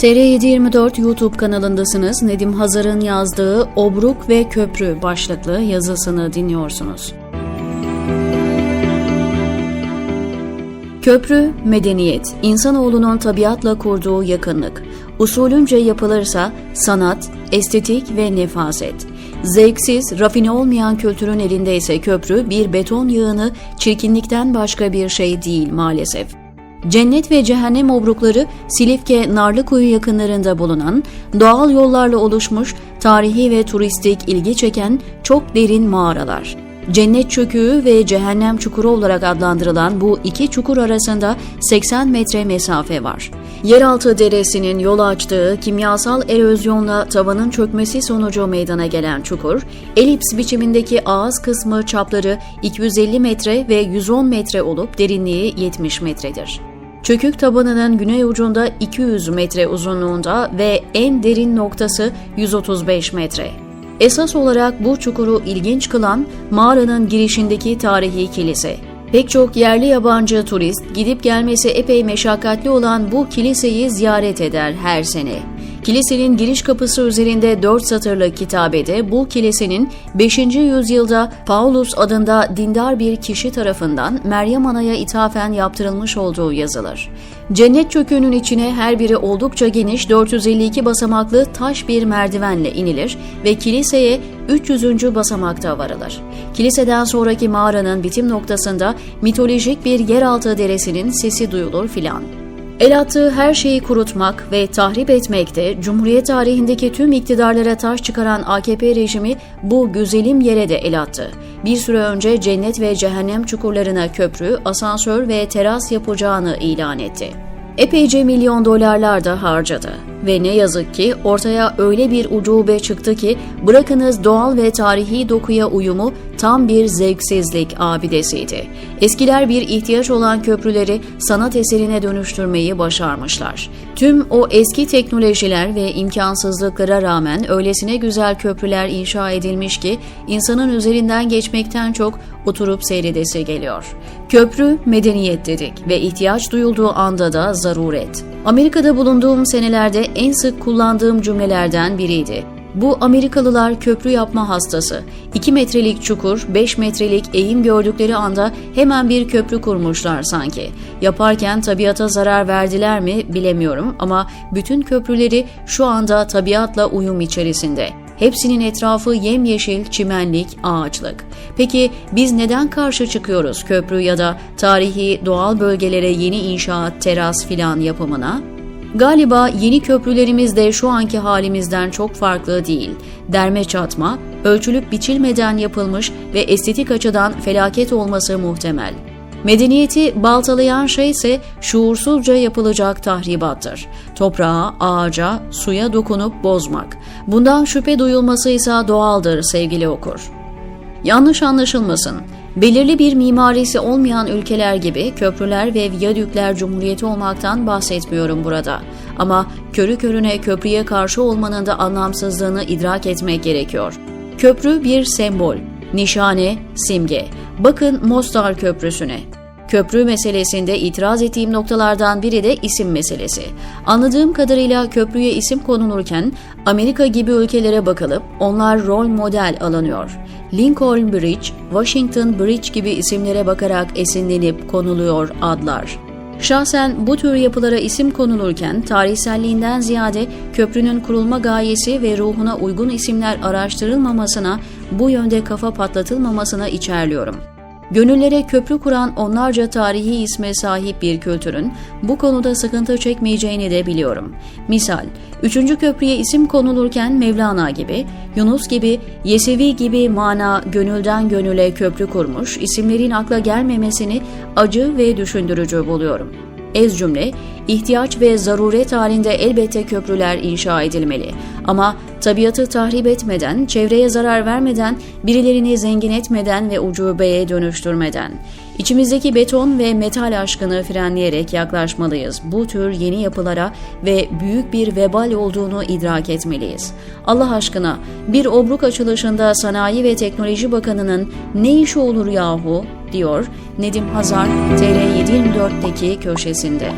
TR724 YouTube kanalındasınız. Nedim Hazar'ın yazdığı Obruk ve Köprü başlıklı yazısını dinliyorsunuz. Köprü, medeniyet, insanoğlunun tabiatla kurduğu yakınlık. Usulünce yapılırsa sanat, estetik ve nefaset. Zevksiz, rafine olmayan kültürün elinde ise köprü bir beton yığını çirkinlikten başka bir şey değil maalesef. Cennet ve cehennem obrukları Silifke Narlıkuyu yakınlarında bulunan doğal yollarla oluşmuş tarihi ve turistik ilgi çeken çok derin mağaralar. Cennet çöküğü ve cehennem çukuru olarak adlandırılan bu iki çukur arasında 80 metre mesafe var. Yeraltı deresinin yol açtığı kimyasal erozyonla tavanın çökmesi sonucu meydana gelen çukur, elips biçimindeki ağız kısmı çapları 250 metre ve 110 metre olup derinliği 70 metredir. Çökük tabanının güney ucunda 200 metre uzunluğunda ve en derin noktası 135 metre. Esas olarak bu çukuru ilginç kılan mağaranın girişindeki tarihi kilise. Pek çok yerli yabancı turist gidip gelmesi epey meşakkatli olan bu kiliseyi ziyaret eder her sene. Kilisenin giriş kapısı üzerinde dört satırlı kitabede bu kilisenin 5. yüzyılda Paulus adında dindar bir kişi tarafından Meryem Ana'ya ithafen yaptırılmış olduğu yazılır. Cennet çöküğünün içine her biri oldukça geniş 452 basamaklı taş bir merdivenle inilir ve kiliseye 300. basamakta varılır. Kiliseden sonraki mağaranın bitim noktasında mitolojik bir yeraltı deresinin sesi duyulur filan. El attığı her şeyi kurutmak ve tahrip etmekte Cumhuriyet tarihindeki tüm iktidarlara taş çıkaran AKP rejimi bu güzelim yere de el attı. Bir süre önce cennet ve cehennem çukurlarına köprü, asansör ve teras yapacağını ilan etti. Epeyce milyon dolarlar da harcadı. Ve ne yazık ki ortaya öyle bir ucube çıktı ki bırakınız doğal ve tarihi dokuya uyumu tam bir zevksizlik abidesiydi. Eskiler bir ihtiyaç olan köprüleri sanat eserine dönüştürmeyi başarmışlar. Tüm o eski teknolojiler ve imkansızlıklara rağmen öylesine güzel köprüler inşa edilmiş ki insanın üzerinden geçmekten çok oturup seyredesi geliyor. Köprü medeniyet dedik ve ihtiyaç duyulduğu anda da zaruret. Amerika'da bulunduğum senelerde en sık kullandığım cümlelerden biriydi. Bu Amerikalılar köprü yapma hastası. 2 metrelik çukur, 5 metrelik eğim gördükleri anda hemen bir köprü kurmuşlar sanki. Yaparken tabiata zarar verdiler mi bilemiyorum ama bütün köprüleri şu anda tabiatla uyum içerisinde. Hepsinin etrafı yemyeşil, çimenlik, ağaçlık. Peki biz neden karşı çıkıyoruz köprü ya da tarihi doğal bölgelere yeni inşaat, teras filan yapımına? Galiba yeni köprülerimiz de şu anki halimizden çok farklı değil. Derme çatma, ölçülüp biçilmeden yapılmış ve estetik açıdan felaket olması muhtemel. Medeniyeti baltalayan şey ise şuursuzca yapılacak tahribattır. Toprağa, ağaca, suya dokunup bozmak. Bundan şüphe duyulması ise doğaldır sevgili okur. Yanlış anlaşılmasın. Belirli bir mimarisi olmayan ülkeler gibi köprüler ve viyadükler cumhuriyeti olmaktan bahsetmiyorum burada. Ama körü körüne köprüye karşı olmanın da anlamsızlığını idrak etmek gerekiyor. Köprü bir sembol, nişane, simge. Bakın Mostar Köprüsü'ne. Köprü meselesinde itiraz ettiğim noktalardan biri de isim meselesi. Anladığım kadarıyla köprüye isim konulurken Amerika gibi ülkelere bakılıp onlar rol model alınıyor. Lincoln Bridge, Washington Bridge gibi isimlere bakarak esinlenip konuluyor adlar. Şahsen bu tür yapılara isim konulurken tarihselliğinden ziyade köprünün kurulma gayesi ve ruhuna uygun isimler araştırılmamasına, bu yönde kafa patlatılmamasına içerliyorum. Gönüllere köprü kuran onlarca tarihi isme sahip bir kültürün bu konuda sıkıntı çekmeyeceğini de biliyorum. Misal, üçüncü köprüye isim konulurken Mevlana gibi, Yunus gibi, Yesevi gibi mana gönülden gönüle köprü kurmuş isimlerin akla gelmemesini acı ve düşündürücü buluyorum. Ez cümle, ihtiyaç ve zaruret halinde elbette köprüler inşa edilmeli. Ama tabiatı tahrip etmeden, çevreye zarar vermeden, birilerini zengin etmeden ve ucubeye dönüştürmeden. İçimizdeki beton ve metal aşkını frenleyerek yaklaşmalıyız. Bu tür yeni yapılara ve büyük bir vebal olduğunu idrak etmeliyiz. Allah aşkına bir obruk açılışında Sanayi ve Teknoloji Bakanı'nın ne işi olur yahu diyor Nedim Hazar TR724'deki köşesinde.